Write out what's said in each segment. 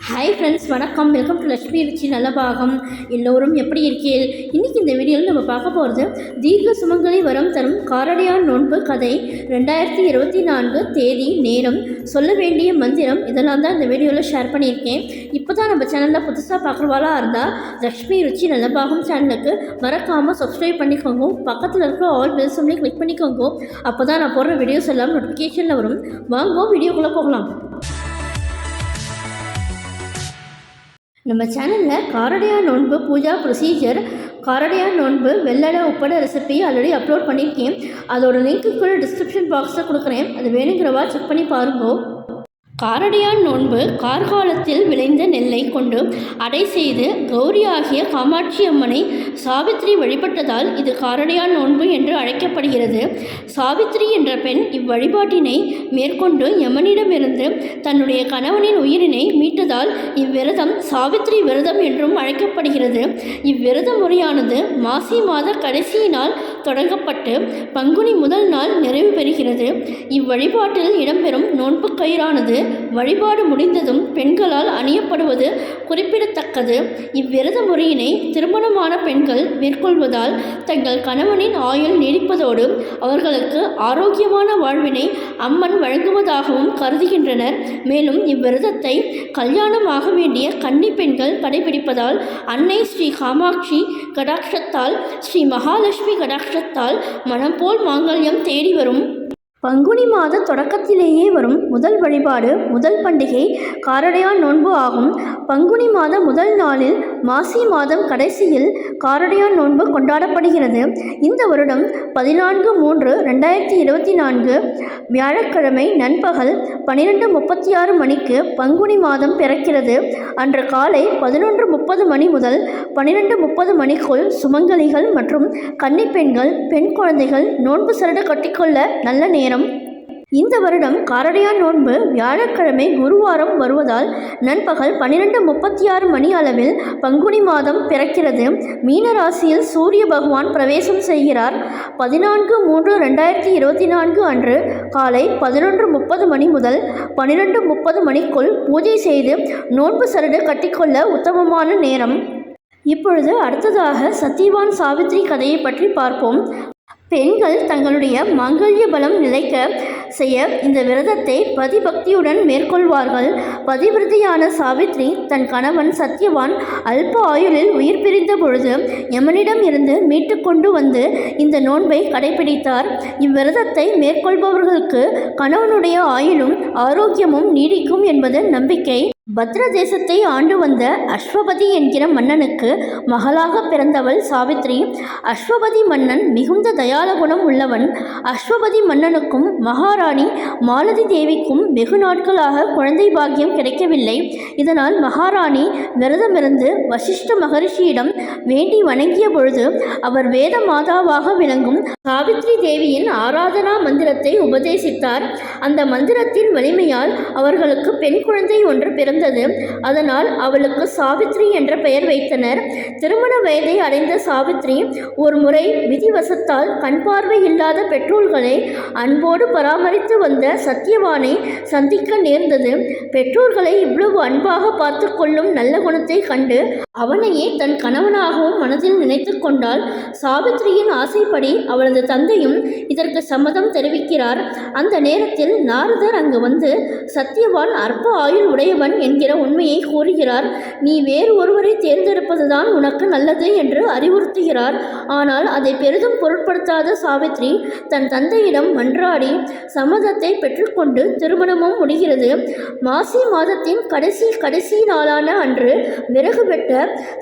Hi friends வணக்கம். Welcome to Lakshmi Ruchi பாகம் எல்லோரும் எப்படி இருக்கீர்கள்? இன்றைக்கி இந்த வீடியோவில் நம்ம பார்க்க போகிறது தீர்க்க சுமங்கலி வரம் தரும் காரடியான் நோன்பு கதை ரெண்டாயிரத்தி இருபத்தி நான்கு தேதி நேரம். சொல்ல வேண்டிய மந்திரம் இதெல்லாம் தான் இந்த வீடியோவில் ஷேர் பண்ணியிருக்கேன். இப்போ தான் நம்ம சேனலில் புதுசாக பார்க்குறவாளா இருந்தால் லக்ஷ்மி ருச்சி நலபாகம் சேனலுக்கு மறக்காமல் சப்ஸ்கிரைப் பண்ணிக்கோங்க. பக்கத்தில் இருக்கிற ஆல் பெல்சம்லேயும் கிளிக் பண்ணிக்கோங்க. அப்போ தான் நான் போடுற வீடியோஸ் எல்லாம் நோட்டிஃபிகேஷனில் வரும். வாங்குவோம் வீடியோக்குள்ளே போகலாம். நம்ம சேனலில் காரடையா நோன்பு பூஜா ப்ரொசீஜர் காரடையா நோன்பு வெள்ளடை உப்பட ரெசிபி ஆல்ரெடி அப்லோட் பண்ணியிருக்கேன். அதோட லிங்க்கு கூட டிஸ்கிரிப்ஷன் பாக்ஸில் கொடுக்குறேன். அது வேணுங்கிறவா செக் பண்ணி பாருங்கோ. காரடியான் நோன்பு கார்காலத்தில் விளைந்த நெல்லை கொண்டு அடை செய்து கௌரி ஆகிய காமாட்சி அம்மனை சாவித்ரி வழிபட்டதால் இது காரடியான் நோன்பு என்று அழைக்கப்படுகிறது. சாவித்ரி என்ற பெண் இவ்வழிபாட்டினை மேற்கொண்டு யமனிடமிருந்து தன்னுடைய கணவனின் உயிரினை மீட்டதால் இவ்விரதம் சாவித்ரி விரதம் என்றும் அழைக்கப்படுகிறது. இவ்விரத முறையானது மாசி மாத கடைசியினால் தொடங்கப்பட்டு பங்குனி முதல் நாள் நிறைவு பெறுகிறது. இவ்வழிபாட்டில் இடம்பெறும் நோன்பு கயிறானது வழிபாடு முடிந்ததும் பெண்களால் அணியப்படுவது குறிப்பிடத்தக்கது. இவ்விரத முறையினை திருமணமான பெண்கள் மேற்கொள்வதால் தங்கள் கணவனின் ஆயுள் நீடிப்பதோடு அவர்களுக்கு ஆரோக்கியமான வாழ்வினை அம்மன் வழங்குவதாகவும் கருதுகின்றனர். மேலும் இவ்விரதத்தை கல்யாணமாக வேண்டிய கன்னி பெண்கள் கடைபிடிப்பதால் அன்னை ஸ்ரீ காமாட்சி கடாட்சத்தால் ஸ்ரீ மகாலட்சுமி கடாட்சத்தால் மனம் போல் மாங்கல்யம் தேடி வரும் பங்குனி மாத தொடக்கத்திலேயே வரும் முதல் வழிபாடு முதல் பண்டிகை காரடையான் நோன்பு ஆகும். பங்குனி மாத முதல் நாளில் மாசி மாதம் கடைசியில் காரடையான் நோன்பு கொண்டாடப்படுகிறது. இந்த வருடம் பதினான்கு மூன்று ரெண்டாயிரத்தி இருபத்தி நான்கு வியாழக்கிழமை நண்பகல் பன்னிரெண்டு முப்பத்தி ஆறு மணிக்கு பங்குனி மாதம் பிறக்கிறது. அன்று காலை பதினொன்று முப்பது மணி முதல் பன்னிரெண்டு முப்பது மணிக்குள் சுமங்கலிகள் மற்றும் கன்னிப்பெண்கள் பெண் குழந்தைகள் நோன்பு சரடு கட்டிக்கொள்ள நல்ல நேரம். இந்த வருடம் காரடையான் நோன்பு வியாழக்கிழமை குருவாரம் வருவதால் நண்பகல் பன்னிரெண்டு முப்பத்தி ஆறு மணி அளவில் பங்குனி மாதம் பிறக்கிறது. மீன ராசியில் சூரிய பகவான் பிரவேசம் செய்கிறார். பதினான்கு மூன்று ரெண்டாயிரத்தி இருபத்தி நான்கு அன்று காலை பதினொன்று முப்பது மணி முதல் பன்னிரெண்டு முப்பது மணிக்குள் பூஜை செய்து நோன்பு சரடு கட்டிக்கொள்ள உத்தமமான நேரம். இப்பொழுது அடுத்ததாக சத்தியவான் சாவித்ரி கதையை பற்றி பார்ப்போம். பெண்கள் தங்களுடைய மாங்கல்ய பலம் நிலைக்க செய்ய இந்த விரதத்தை பதிபக்தியுடன் மேற்கொள்வார்கள். பதிவிரதியான சாவித்ரி தன் கணவன் சத்யவான் அல்ப ஆயுளில் உயிர் பிரிந்த பொழுது யமனிடம் இருந்து மீட்டு கொண்டு வந்து இந்த நோன்பை கடைபிடித்தார். இவ்விரதத்தை மேற்கொள்பவர்களுக்கு கணவனுடைய ஆயுளும் ஆரோக்கியமும் நீடிக்கும் என்பது நம்பிக்கை. பத்ர தேசத்தை ஆண்டு வந்த அஸ்வபதி என்கிற மன்னனுக்கு மகளாக பிறந்தவள் சாவித்ரி. அஸ்வபதி மன்னன் மிகுந்த தயால குணம் உள்ளவன். அஸ்வபதி மன்னனுக்கும் மகாராணி மாலதி தேவிக்கும் வெகு நாட்களாக குழந்தை பாக்கியம் கிடைக்கவில்லை. இதனால் மகாராணி விரதமிருந்து வசிஷ்ட மகரிஷியிடம் வேண்டி வணங்கிய பொழுது அவர் வேத மாதாவாக விளங்கும் சாவித்ரி தேவியின் ஆராதனா மந்திரத்தை உபதேசித்தார். அந்த மந்திரத்தின் வலிமையால் அவர்களுக்கு பெண் குழந்தை ஒன்று பிறந்தது. அதனால் அவளுக்கு சாவித்ரி என்ற பெயர் வைத்தனர். திருமண வயதை அடைந்த சாவித்ரி ஒரு முறை விதிவசத்தால் கண் பார்வை இல்லாத பெற்றோர்களை அன்போடு பராமரித்து வந்த சத்தியவானை சந்திக்க நேர்ந்தது. பெற்றோர்களை இவ்வளவு அன்பாக பார்த்து கொள்ளும் நல்ல குணத்தை கண்டு அவனையே தன் கணவனாகவும் மனதில் நினைத்து கொண்டால் சாவித்ரியின் ஆசைப்படி அவளது தந்தையும் இதற்கு சம்மதம் தெரிவிக்கிறார். அந்த நேரத்தில் நாரதர் அங்கு வந்து சத்தியவான் அற்ப ஆயுள் உடையவன் என்கிற உண்மையை கூறுகிறார். நீ வேறு ஒருவரை தேர்ந்தெடுப்பதுதான் உனக்கு நல்லது என்று அறிவுறுத்துகிறார். ஆனால் அதை பெரிதும் பொருட்படுத்தாத சாவித்ரி தன் தந்தையிடம் மன்றாடி சம்மதத்தை பெற்றுக்கொண்டு திருமணமும் முடிகிறது. மாசி மாதத்தின் கடைசி கடைசி நாளான அன்று விறகு வெட்ட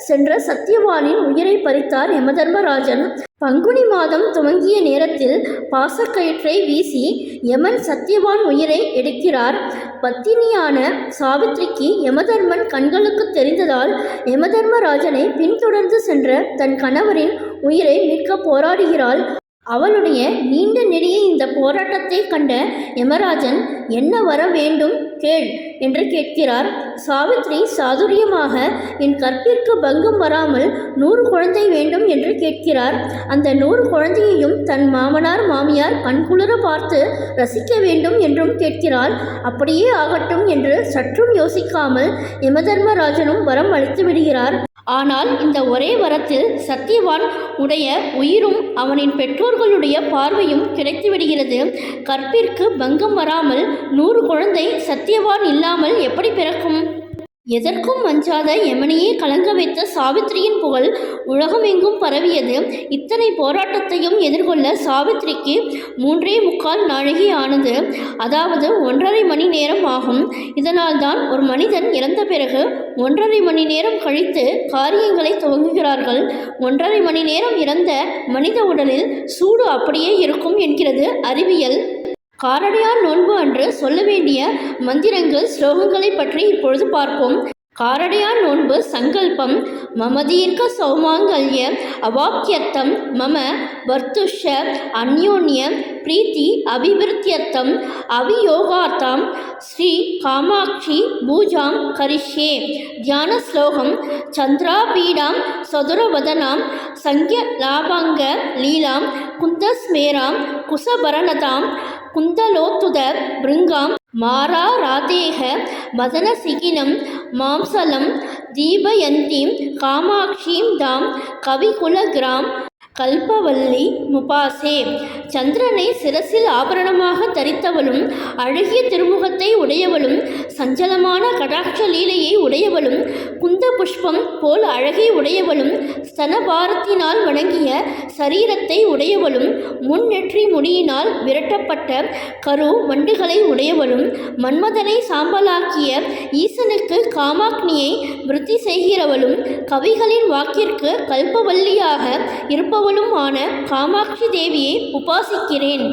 சென்ற சத்தியவானின் உயிரை பறித்தார் யமதர்மராஜன். பங்குனி மாதம் துவங்கிய நேரத்தில் பாசக்கயிற்றை வீசி யமன் சத்தியவான் உயிரை எடுக்கிறார். பத்தினியான சாவித்ரிக்கு யமதர்மன் கண்களுக்கு தெரிந்ததால் யமதர்மராஜனை பின்தொடர்ந்து சென்ற தன் கணவரின் உயிரை மீட்க போராடுகிறாள். அவளுடைய நீண்ட நெடிய இந்த போராட்டத்தை கண்ட யமராஜன் என்ன வர வேண்டும்? கேள் என்று கேட்கிறார். சாவித்ரி சாதுரியமாக என் கற்பிற்கு பங்கம் வராமல் நூறு குழந்தை வேண்டும் என்று கேட்கிறார். அந்த நூறு குழந்தையையும் தன் மாமனார் மாமியார் கண்குளிர பார்த்து ரசிக்க வேண்டும் என்றும் கேட்கிறாள். அப்படியே ஆகட்டும் என்று சற்றும் யோசிக்காமல் யமதர்மராஜனும் வரம் அளித்து விடுகிறார். ஆனால் இந்த ஒரே வரத்தில் சத்தியவான் உடைய உயிரும் அவனின் பெற்றோர்களுடைய பார்வையும் கிடைத்துவிடுகிறது. கற்பிற்கு பங்கம் வராமல் நூறு குழந்தை சத்தியவான் இல்லாமல் எப்படி பிறக்கும்? எதற்கும் அஞ்சாத யமனையே கலங்க வைத்த சாவித்திரியின் புகழ் உலகமெங்கும் பரவியது. இத்தனை போராட்டத்தையும் எதிர்கொள்ள சாவித்திரிக்கு மூன்றே முக்கால் நாழிகை ஆனது. அதாவது ஒன்றரை மணி நேரம் ஆகும். இதனால்தான் ஒரு மனிதன் இறந்த பிறகு ஒன்றரை மணி நேரம் கழித்து காரியங்களை துவங்குகிறார்கள். ஒன்றரை மணி நேரம் இறந்த மனித உடலில் சூடு அப்படியே இருக்கும் என்கிறது அறிவியல். காரடையார் நோன்பு அன்று சொல்ல வேண்டிய மந்திரங்கள் ஸ்லோகங்களை பற்றி இப்பொழுது பார்ப்போம். காரடையார் நோன்பு சங்கல்பம் மமதீர்க்க சௌமாங்கல்ய அவாக்கியத்தம் மம வர்த்துஷ அந்யோன்ய பிரீத்தி அபிவிருத்தியத்தம் அவியோகார்த்தம் ஸ்ரீ காமாட்சி பூஜாம் கரிஷ்யே. தியான ஸ்லோகம் சந்திராபீடாம் சதுரவதனாம் சங்கிய லாபாங்க லீலாம் குந்தஸ்மேராம் குசபரணதாம் குந்தலோத்துத பிருங்காம் மாறா ராதேக மதனசிகினம் மாம்சலம் தீபயந்தீம் காமாட்சீம் தாம் கவிகுலகிராம் கல்பவல்லி முபாசே. சந்திரனை சிரசில் ஆபரணமாக தரித்தவளும் அழகிய திருமுகத்தை உடையவளும் சஞ்சலமான கடாட்ச லீலையை உடையவளும் குந்த புஷ்பம் போல் அழகை உடையவளும் ஸ்தனபாரத்தினால் வணங்கிய சரீரத்தை உடையவளும் முன் நெற்றி முடியினால் விரட்டப்பட்ட கரு வண்டுகளை உடையவளும் மன்மதனை சாம்பலாக்கிய ஈசனுக்கு காமாக்னியை விருத்தி செய்கிறவளும் கவிகளின் வாக்கிற்கு கல்பவல்லியாக இருப்பவளும் ஆன காமாட்சி தேவியை உபாசிக்கிறேன்.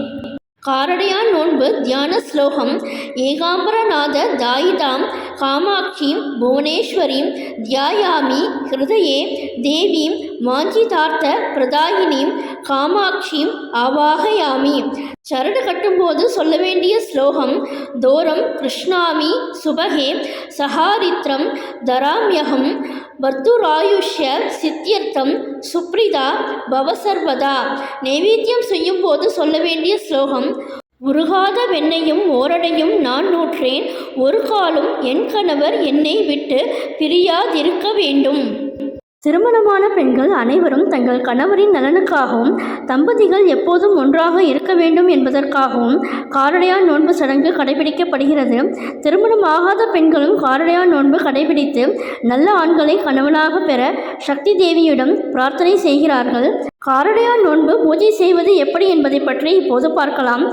காரடையான் நோன்பு தியான ஸ்லோகம். ஏகாம்பரநாத தாயிதாம் காமாட்சிம் புவனேஸ்வரீம் தியாயாமி ஹிருதயே தேவீம் மாஞ்சிதார்த்த பிரதாயினியும் காமாட்சிம் ஆவாகயாமி. சரடு கட்டும்போது சொல்ல வேண்டிய ஸ்லோகம் தோரம் கிருஷ்ணாமி சுபகே சஹாரித்ரம் தராம்யகம் வர்த்துராயுஷ்ய சித்தியர்த்தம் சுப்ரிதா பவசர்வதா. நைவேத்தியம் செய்யும்போது சொல்ல வேண்டிய ஸ்லோகம் உருகாத வெண்ணையும் ஓரடையும் நான் நூற்றேன். ஒரு காலும் என் கணவர் என்னை விட்டு பிரியாதிருக்க வேண்டும். திருமணமான பெண்கள் அனைவரும் தங்கள் கணவரின் நலனுக்காகவும் தம்பதிகள் எப்போதும் ஒன்றாக இருக்க வேண்டும் என்பதற்காகவும் காரடையான் நோன்பு சடங்கு கடைபிடிக்கப்படுகிறது. திருமணமாகாத பெண்களும் காரடையான் நோன்பு கடைபிடித்து நல்ல ஆண்களை கணவனாக பெற சக்தி தேவியிடம் பிரார்த்தனை செய்கிறார்கள். காரடையான் நோன்பு பூஜை செய்வது எப்படி என்பதை பற்றி இப்போது பார்க்கலாம்.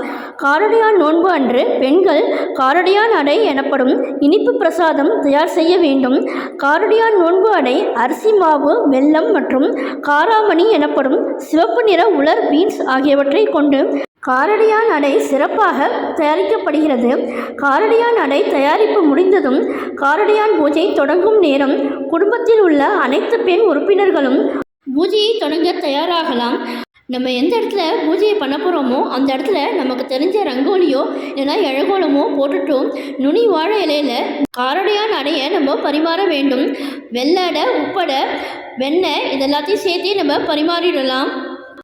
காரடையான் நோன்பு அன்று பெண்கள் காரடையான் அடை எனப்படும் இனிப்பு பிரசாதம் தயார் செய்ய வேண்டும். காரடையான் நோன்பு அடை அரிசி மாவு வெல்லம் மற்றும் காராமணி எனப்படும் சிவப்பு நிற உலர் பீன்ஸ் ஆகியவற்றை கொண்டு காரடியான் அடை சிறப்பாக தயாரிக்கப்படுகிறது. காரடியான் அடை தயாரிப்பு முடிந்ததும் காரடியான் பூஜை தொடங்கும் நேரம் குடும்பத்தில் உள்ள அனைத்து பெண் உறுப்பினர்களும் பூஜையை தொடங்க தயாராகலாம். நம்ம எந்த இடத்துல பூஜையை பண்ண போகிறோமோ அந்த இடத்துல நமக்கு தெரிஞ்ச ரங்கோலியோ இல்லைனா இழகோலமோ போட்டுட்டோம். நுனி வாழை இலையில காரடையான அடையை நம்ம பரிமாற வேண்டும். வெள்ளடை உப்படை வெண்ணெய் இதெல்லாத்தையும் சேர்த்து நம்ம பரிமாறிடலாம்.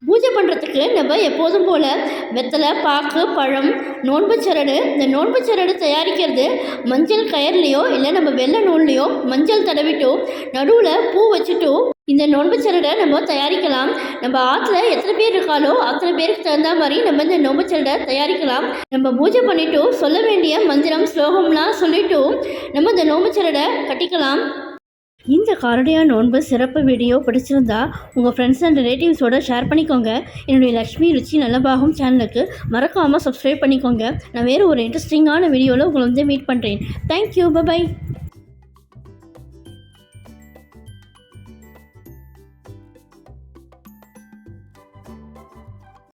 பூஜை பண்ணுறதுக்கு நம்ம எப்போதும் போல் வெத்தலை பாக்கு பழம் நோன்பு சரடு. இந்த நோன்பு சரடு தயாரிக்கிறது மஞ்சள் கயர்லேயோ இல்லை நம்ம வெள்ளை நூல்லையோ மஞ்சள் தடவிட்டோ நடுவில் பூ வச்சுட்டோ இந்த நோன்பு சரடை நம்ம தயாரிக்கலாம். நம்ம ஆற்றுல எத்தனை பேர் இருக்காலோ அத்தனை பேருக்கு தகுந்த மாதிரி நம்ம இந்த நோன்பு சரடை தயாரிக்கலாம். நம்ம பூஜை பண்ணிவிட்டு சொல்ல வேண்டிய மந்திரம் ஸ்லோகம்லாம் சொல்லிவிட்டு நம்ம இந்த நோன்பு சரடை கட்டிக்கலாம். இந்த காரடியா நோன்பு சிறப்பு வீடியோ பிடிச்சிருந்தா உங்கள் ஃப்ரெண்ட்ஸ் அண்ட் ரிலேட்டிவ்ஸோட ஷேர் பண்ணிக்கோங்க. என்னுடைய லக்ஷ்மி ருச்சி நல்லபாகும் சேனலுக்கு மறக்காமல் சப்ஸ்கிரைப் பண்ணிக்கோங்க. நான் வேறு ஒரு இன்ட்ரெஸ்டிங்கான வீடியோவில் உங்களை வந்து மீட் பண்ணுறேன் தேங்க்யூ பபாய்